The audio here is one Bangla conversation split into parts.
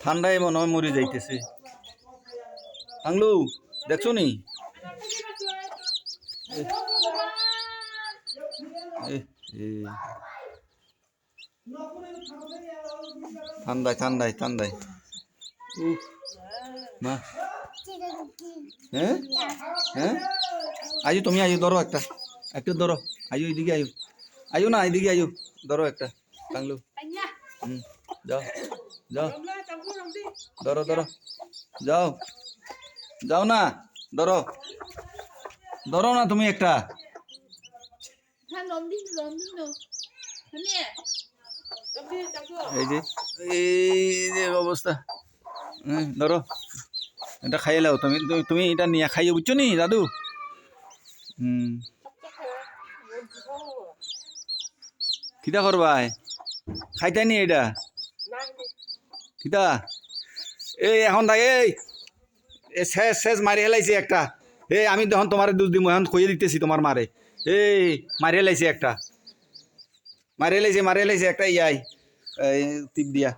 ঠান্ডায় মনে হয় মরে যাইতেছে। আংলু দেখছ নি। ঠান্ডায় ঠান্ডায় ঠান্ডায়। মা। হ্যাঁ হ্যাঁ আয়ু তুমি আয়ু ধরো একটা। একটু ধরো। আয়ু এদিকে আয়ু। আয়ু না এদিকে আয়ু। ধরো একটা। টাংলু হুম যাও। যাও। ধরো ধরো। যাও। যাও না ধরো। ধরো না তুমি একটা। এই যে এই যে অবস্থা। হ্যাঁ, ধরো। এটা খাইয়ে লাও। তুমি তুমি এটা নিয়ে খাইয়ে বুঝছ নি দাদু? হুম। কিটা করবাই। খাইতাই নি এটা? কিতা? এই এখন তাই এই শেষ শেষ মারি হেলাইছে একটা। এই, আমি তখন তোমার দুধ দিম এখন খুঁজে দিতেছি তোমার মারে এই মারি হেলাইছে একটা। মারি হেলাইছে মারি হেলাইছে একটা ইয়াই টিপ দিয়া।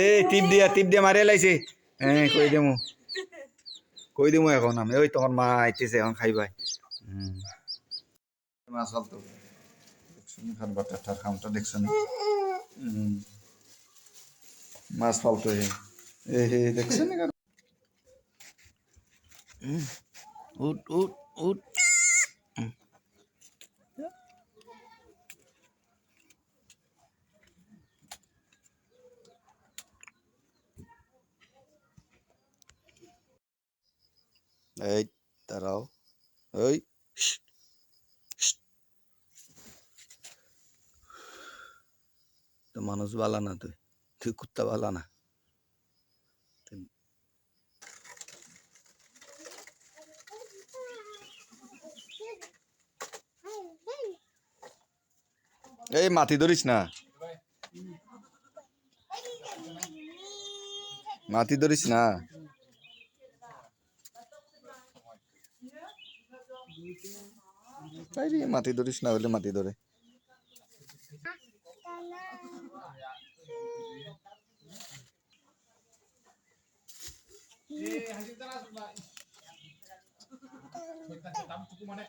এই, টিপ দিয়া টিপ দিয়া মারি হেলাইছে হ্যাঁ কই দিমু। কই দিমু এখন আমি। ওই তোমার মা আইতেছে এখন খাইবাই। মাছ নি খান খামটা দেখছ মাছ ফালতো হে এ হে দেখছ নি কারও? হুম, উঠ উঠ উঠ হুম। এই দাঁড়াও এই তো মানুষ বালা না তুই তুই কুত্তা বালা না। এই মাটি ধরিস না। মাটি ধরিস না। তাই মাটি ধরিস না হলে মাটি ধরে। হাসি তারা আসবে ভাই মানে?